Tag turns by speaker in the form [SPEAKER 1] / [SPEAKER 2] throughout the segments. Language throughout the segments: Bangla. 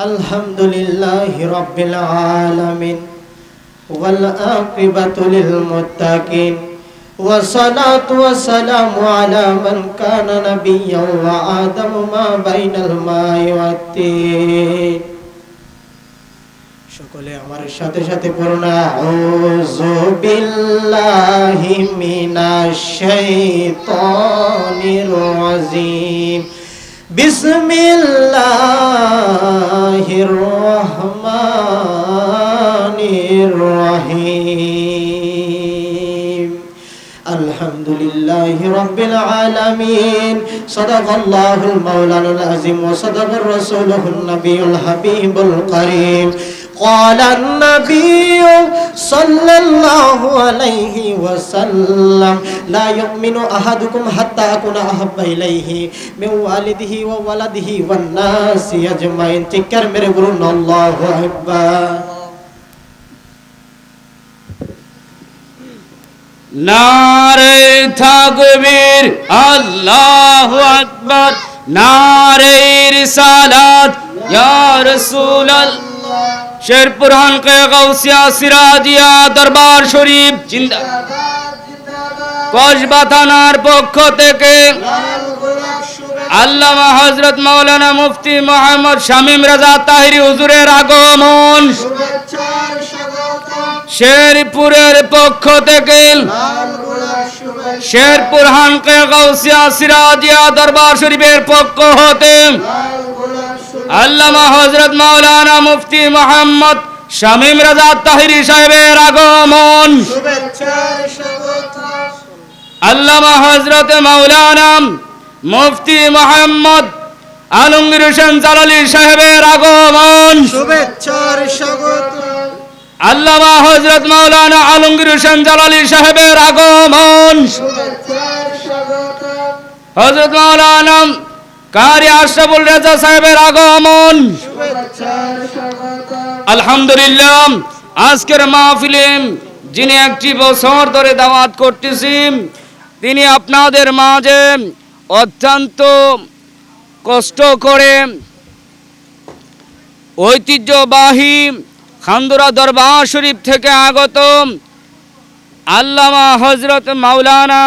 [SPEAKER 1] الحمد لله رب العالمين والعاقبة للمتقين والصلاة والسلام على من كان نبيا وآدم ما بين الماء والتين সকলে আমার সাথে সাথে পড়ুন আউযু বিল্লাহি মিনাশ শাইতানির রাজিম بسم الله الرحمن الرحيم الحمد لله رب العالمين صدق الله المولان العظيم وصدق الرسول النبي الحبيب القريم قال النبي صلى الله عليه وسلم لا يؤمن أحدكم حتى أكون أحب إليه من والده وولده والناس أجمعين تكر মেরে বলুন الله أكبر
[SPEAKER 2] নারে থাকবীর আল্লাহ আকবার নারে রিসালাত ইয়া রাসূলুল্লাহ শেরপুর হানকে গাউসিয়া সিরাজিয়া দরবার শরীফ, জিন্দা। কসবা থানার পক্ষ থেকে আল্লামা হজরত মাওলানা মুফতি মোহাম্মদ শামীম রাজা তাহিরি হুজুরের আগমন। শেরপুরের পক্ষ থেকে শেরপুর হানকে গাউসিয়া সিরাজিয়া দরবার শরীফের পক্ষ হতে আল্লামা হজরত মাওলানা মুফতি মোহাম্মদ শামীম রাজা তাহিরি সাহেবের আগমন। আল্লামা হজরত মাওলানা মুফতি মোহাম্মদ আলমগীর হোসেন জালালি সাহেবের আগমন। আল্লামা হজরত মাওলানা আলমগীর হোসেন জালালি সাহেবের আগমন।
[SPEAKER 1] শুভেচ্ছার
[SPEAKER 2] হজরত মাওলানা কারি আশরাফুল রেজা সাহেবের আগমন। আলহামদুলিল্লাহ, আজকের মাহফিলে যিনি একটি বছর ধরে দাওয়াত করতেছি তিনি আপনাদের মাঝে অত্যন্ত কষ্ট করে ঐতিহ্যবাহী খান্দুরা দরবার শরীফ থেকে আগত আল্লামা হজরত মাওলানা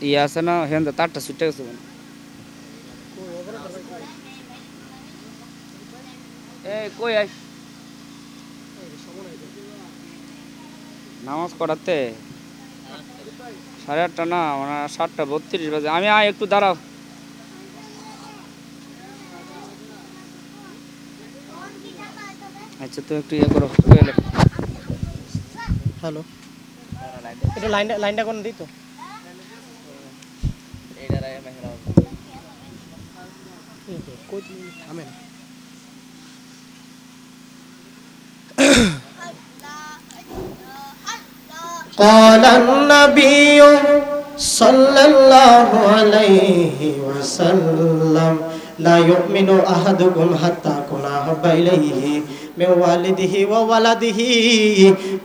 [SPEAKER 2] ই আছে না হেন তারটা কই নামাজ পড়াতে সাড়ে আটটা না মানে সাতটা বত্রিশ বাজে আমি আয় একটু দাঁড়াও আচ্ছা তুমি একটু ইয়ে করো?
[SPEAKER 1] হ্যালো এটা লাইনটা লাইনটা কোন দিই তো থামেন قال النبي صلى الله عليه وسلم لا يؤمن أحدكم حتى كن أحب إليه من والده وولده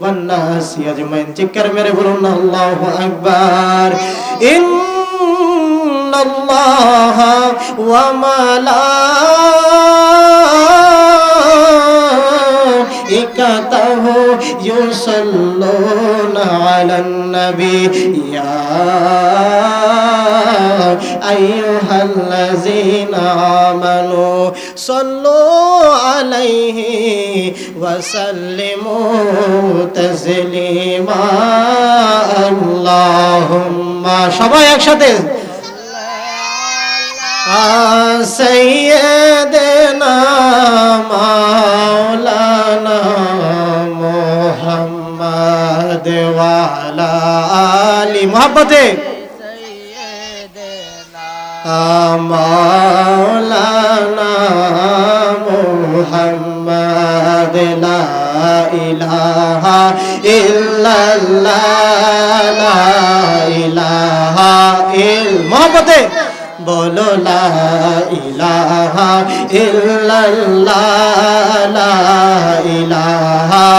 [SPEAKER 1] والناس أجمعين تكر مرة الله أكبر إن الله وملائكته يصلون على النبي يا أيها الذين آمنوا صلوا عليه وسلموا تسليما اللهم সবাই একসাথে سيدنا مولانا محمد وعلى آل محبته مولانا محمد لا إله إلا الله لا إله إلا محبته বলো লা ইলাহা ইল্লাল্লাহ, লা ইলাহা।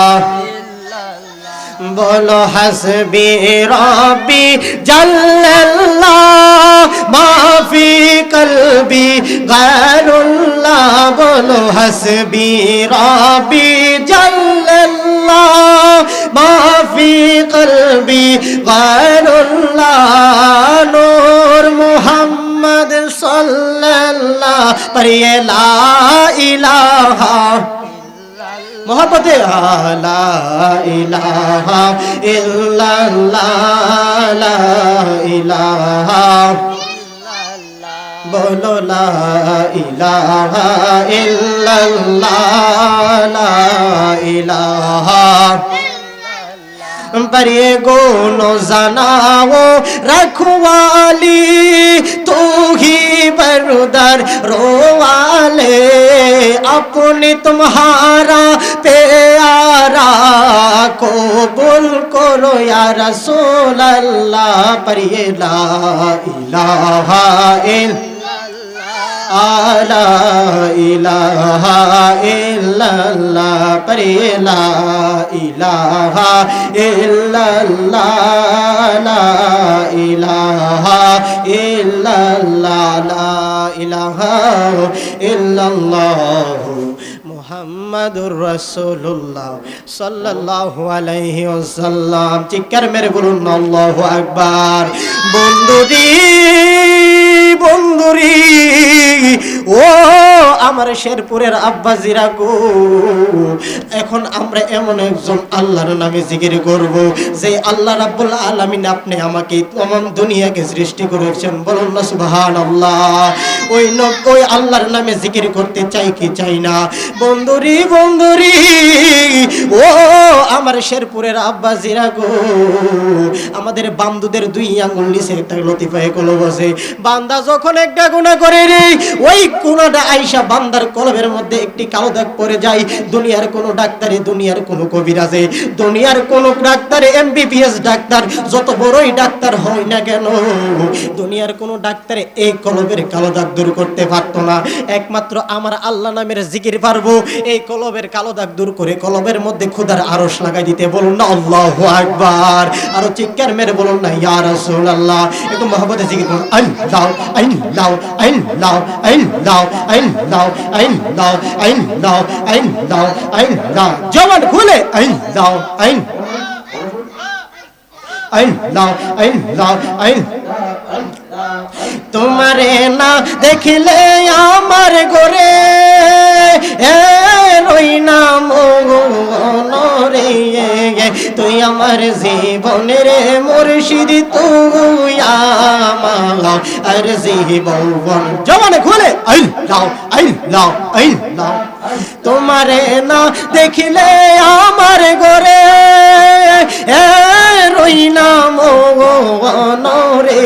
[SPEAKER 1] বলো হাসবি রব্বি জাল্লাল্লাহ, মাফি কলবি গায়রুল্লাহ। বলো হাসবি রব্বি জাল্লাল্লাহ, মাফি কলবি গায়রুল্লাহ। নূর মুহাম্মদ সাল্লাল্লাহ পড়িয়ে লা ইলাহা মোহব্বতে লা ইলাহা ইল্লাল্লাহ, লা ইলাহা বলো লা ইলাহা ইল্লাল্লাহ, লা ইলাহা पर ये गोनो जनाओ रखवाली तू ही बरुदर रोवाले अपने तुम्हारा प्यारा को बुल करो या रसूल अल्लाह पर ये ला इलाहा इल्ला আলা ইলাহা ইল্লাল্লাহ পরে লা ইলাহা ইল্লাল্লাহ লা ইলাহা ইল্লাল্লাহ লা ইলাহা ইল্লাল্লাহ মুহাম্মাদুর রাসূলুল্লাহ সাল্লাল্লাহু আলাইহি ওয়াসাল্লাম। চিৎকার মেরে বলুন, আল্লাহু আকবার। বন্ধুরি বন্ধুরি ও আমার শেরপুরের আব্বাজিরা গো। এখন আমরা এমন একজন আল্লাহর নামে জিকির করব, যে আল্লাহ রাব্বুল আলামিন আপনি আমাকে তমাম দুনিয়াকে সৃষ্টি করেছেন। বলুন না, সুবহানাল্লাহ। ওই ওই আল্লাহর নামে জিকির করতে চাই কি চাই না? বন্ধুরি বন্ধুরি, ও আমার শেরপুরের আব্বাজিরা গো। আমাদের বান্ধুদের দুই আঙ্গুল নিচে একটা লতিফায় কলো বসে বান্দা যখন একটা গুণা করে রে, ওই গুণাটা আইসা বান্দার কলবের মধ্যে একটি কালো দাগ পড়ে যায়। দুনিয়ার কোনো ডাক্তারে, দুনিয়ার কোনো কবিরাজে, দুনিয়ার কোনো ডাক্তারে এমবিবিএস ডাক্তার, যত বড়ই ডাক্তার হয় না কেন, দুনিয়ার কোনো ডাক্তারে এই কলবের কালো দাগ দূর করতে পারতো না। একমাত্র আমার আল্লাহ নামের জিকির পারব, এই কলবের কালো দাগ দূর করে কলবের মধ্যে খুদার আরস লাগাই দিতে বলুন না, আল্লাহু আকবার। আরও চিৎকার মেরে বলুন না, ইয়া রাসূলুল্লাহ। একটু মহব্বতে জিকির করুন দাও আইন দাও আইন দাও আইন দাও আইন দাও আইন দাও জবান খুলে আইন দাও আইন আইন দাও আইন দাও আইন তোমারে না দেখিলে আমার গোরে এ রই না মরে তুই আমার জীবনের মুর্শিদ, তুই আমার আর জীবন। জমানে খুলে। আই লাও আই লাও আই লাও। তোমারে না দেখিলে আমার গোরে এ রই না মরে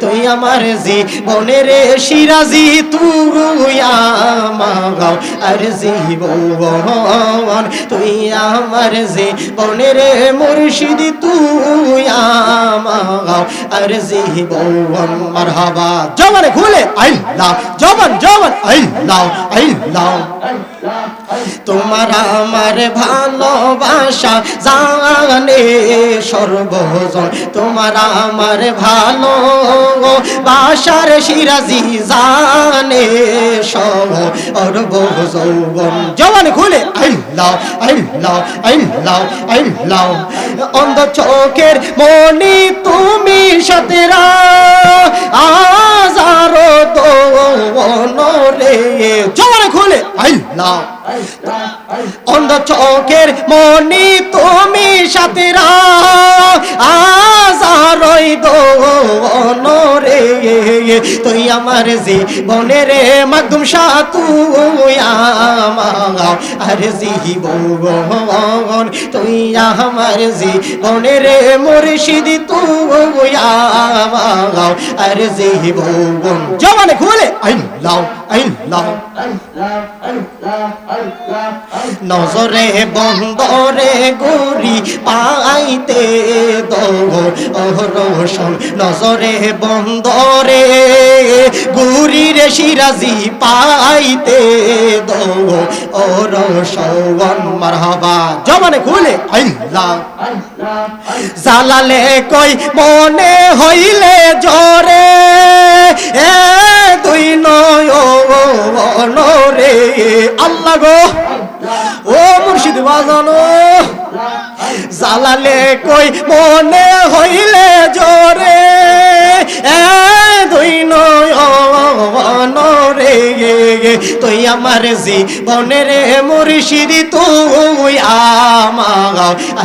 [SPEAKER 1] তুই আমার জি বনের শিরাজি তুই আমার আর জীবন তুই আমার জীবনের মুর্শিদ তুই আমার আর জীবন মারহাবা। জবানে খুলে আইল্লাহ জবান জবান আইল্লাহ আইল্লাহ তোমার আমার ভালোবাসা জানে সর্বজন, তোমার আমার ভালো বাসার সিরাজি জানে সর্বজন জবান খুলে। আইল্লাহ আইল্লাহ আইল্লাহ আইল্লাহ অন্ধ চোখের মনি তুমি সতেরা আজারো তো রে। জবান খুলে। আইল্লাহ অন্ধ চোখের মনি তুমি সাতেরা দরে তুই আমার জীবনে রে মাকদুম শাহ তুই আমার জীবন তুই আমার জীবনে রে মুর্শিদি তুই আমার জীবন জমানে খুলে। আইন, লাও। আল্লাহ নজরে বন্দরে গুরি পাইতে দোষণ নজরে বন্দরে গুরির সিরাজি পাইতে দো ওরসন মারহাবা। জমানে খুলে। জালালে কই মনে হইলে জরে। এ দুই নয়রে আল্লাহ গো ও মুর্শিদ বাজানো। জালালে কই মনে হইলে জরে? দুই নয়রে তুই আমার জীবনের মুর্শিদ, তুই আমার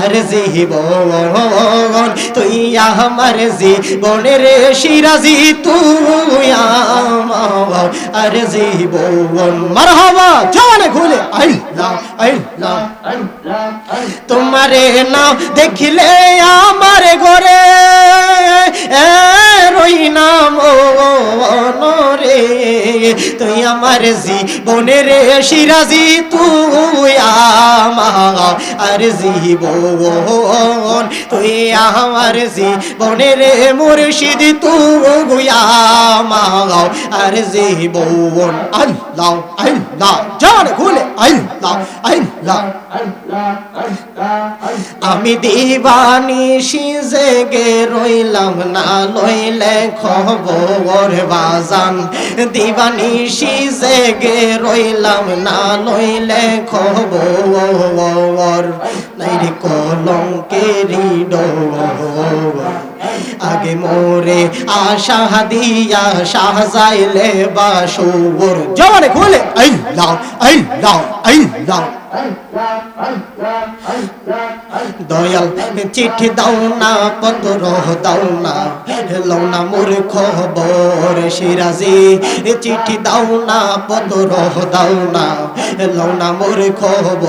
[SPEAKER 1] আর জীবন। তুই আমার জীবনের সিরাজি, তুই আমার আর জীবন। মারহাবা জওয়ানে খুলে। আল্লাহ আল্লাহ তোমারে নাও, দেখিলে আমার ঘরে। রই নাম রে। তুই আমার জীবনের সিরাজি, তুই আমার আর জীবন। তুই আমার জীবনের মুর্শিদ, তুই আমার আর জীবন। আল্লাহ আল্লাহ জান খুলে। আল্লাহ আল্লাহ। আমি দিবানি সিজে গে রইলাম না লইলে খবর বাজান। দিবানি সিজে গে রইলাম না লইলে খবর। নাই রে কলঙ্কেরি ডোর। আগে মোরে আশা দিয়া সাজাইলে বাসুর। জমানে খুলে। আল্লাহ আল্লাহ আল্লাহ দয়াল চিঠি দাও না পত্র দাও না লও না মোর খবর সিরাজি। চিঠি দাও না পত্র দাও না লও না মোর খবর